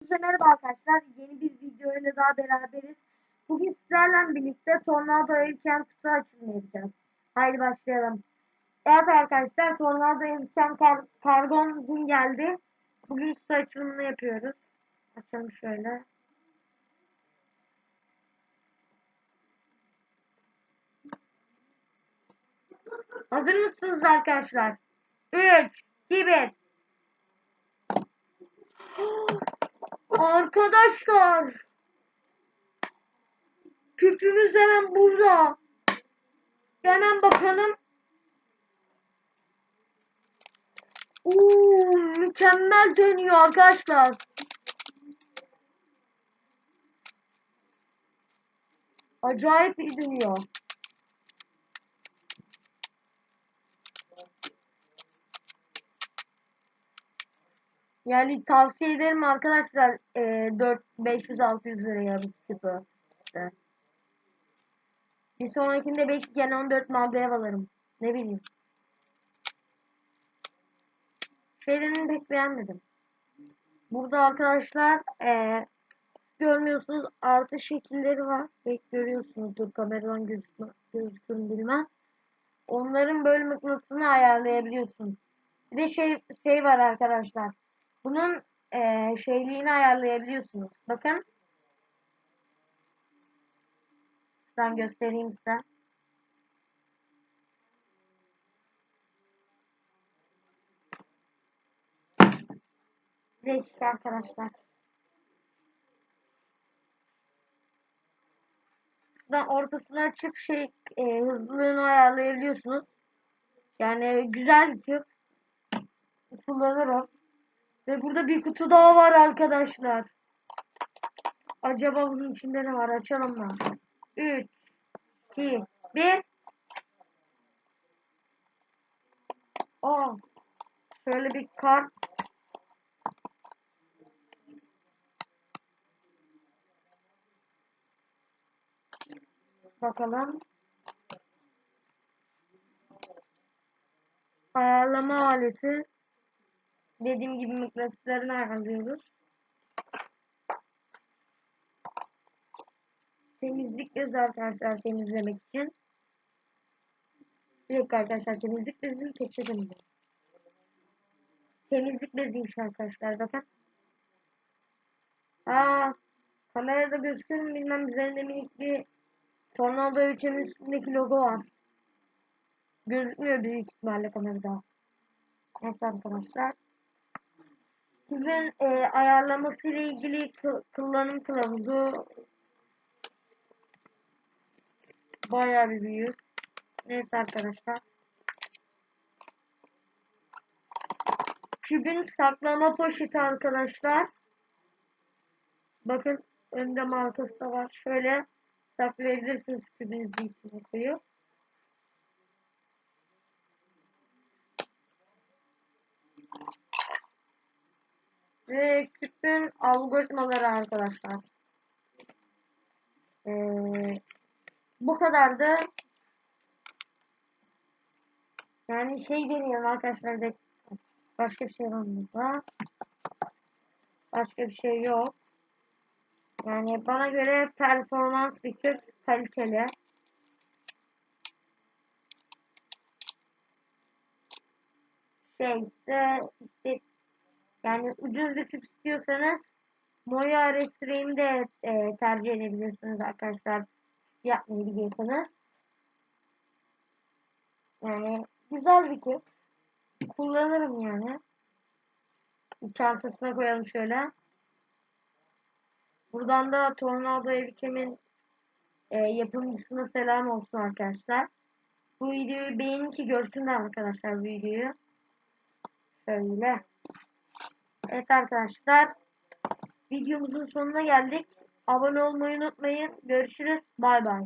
Herkese merhaba arkadaşlar. Yeni bir video ile daha beraberiz. Bugün sizlerle birlikte Tornado Evken kutu açılımı yapacağız. Haydi başlayalım. Evet arkadaşlar Tornado Evken kar kargon bugün geldi. Bugün kutu açılımını yapıyoruz. Açalım şöyle. Hazır mısınız arkadaşlar? 3, 2, 1. Arkadaşlar. Küpümüz hemen burada. Hemen bakalım. Oo, mükemmel dönüyor arkadaşlar. Acayip iyi dönüyor. Yani tavsiye ederim arkadaşlar e, 4 500 600 liraya bir küpü. İşte. Bir sonrakinde belki gene 14 mağazaya alırım. Ne bileyim. Şeylerini pek beğenmedim. Burada arkadaşlar e, görmüyorsunuz artı şekilleri var. Belki görüyorsunuzdur kameradan gözükme, gözükür bilmem. Onların böyle mıknatısını ayarlayabiliyorsun. Bir de şey şey var arkadaşlar. Bunun e, şeyliğini ayarlayabiliyorsunuz. Bakın. Ben göstereyim size. Değişik arkadaşlar. Şuradan ortasını açıp şey e, hızlılığını ayarlayabiliyorsunuz. Yani güzel bir küp. Kullanırım. Ve burada bir kutu daha var arkadaşlar. Acaba bunun içinde ne var? Açalım mı? 3 2 1 Aa, şöyle bir kart. Bakalım. Ayarlama aleti. Dediğim gibi mıknatıslarını ayarlıyoruz. Temizlik bezi arkadaşlar temizlemek için. Yok arkadaşlar temizlik bezini peçetem Temizlik beziymiş arkadaşlar bakın. Aa, kamerada gözüküyor mu bilmem üzerinde minik bir Tornado 3'ün üstündeki logo var. Gözükmüyor büyük ihtimalle kamerada. Neyse arkadaşlar. Sizin e, ayarlaması ile ilgili kullanım kılavuzu bayağı bir büyük. Neyse arkadaşlar. Kübün saklama poşeti arkadaşlar. Bakın önde markası da var. Şöyle saklayabilirsiniz kübünüzü içine koyup. Ve küpün algoritmaları arkadaşlar. Ee, bu kadardı. Yani şey deniyorum arkadaşlar. De, başka bir şey var burada? Başka bir şey yok. Yani bana göre performans bir küp kaliteli. Şey ise işte yani ucuz küp istiyorsanız Moya Restream'i de e, tercih edebilirsiniz arkadaşlar. Yapmayı biliyorsanız. Yani güzel bir küp. Kullanırım yani. Çantasına koyalım şöyle. Buradan da Tornado Evkem'in e, yapımcısına selam olsun arkadaşlar. Bu videoyu beğenin ki görsünler arkadaşlar videoyu. Şöyle. Evet arkadaşlar. Videomuzun sonuna geldik. Abone olmayı unutmayın. Görüşürüz. Bay bay.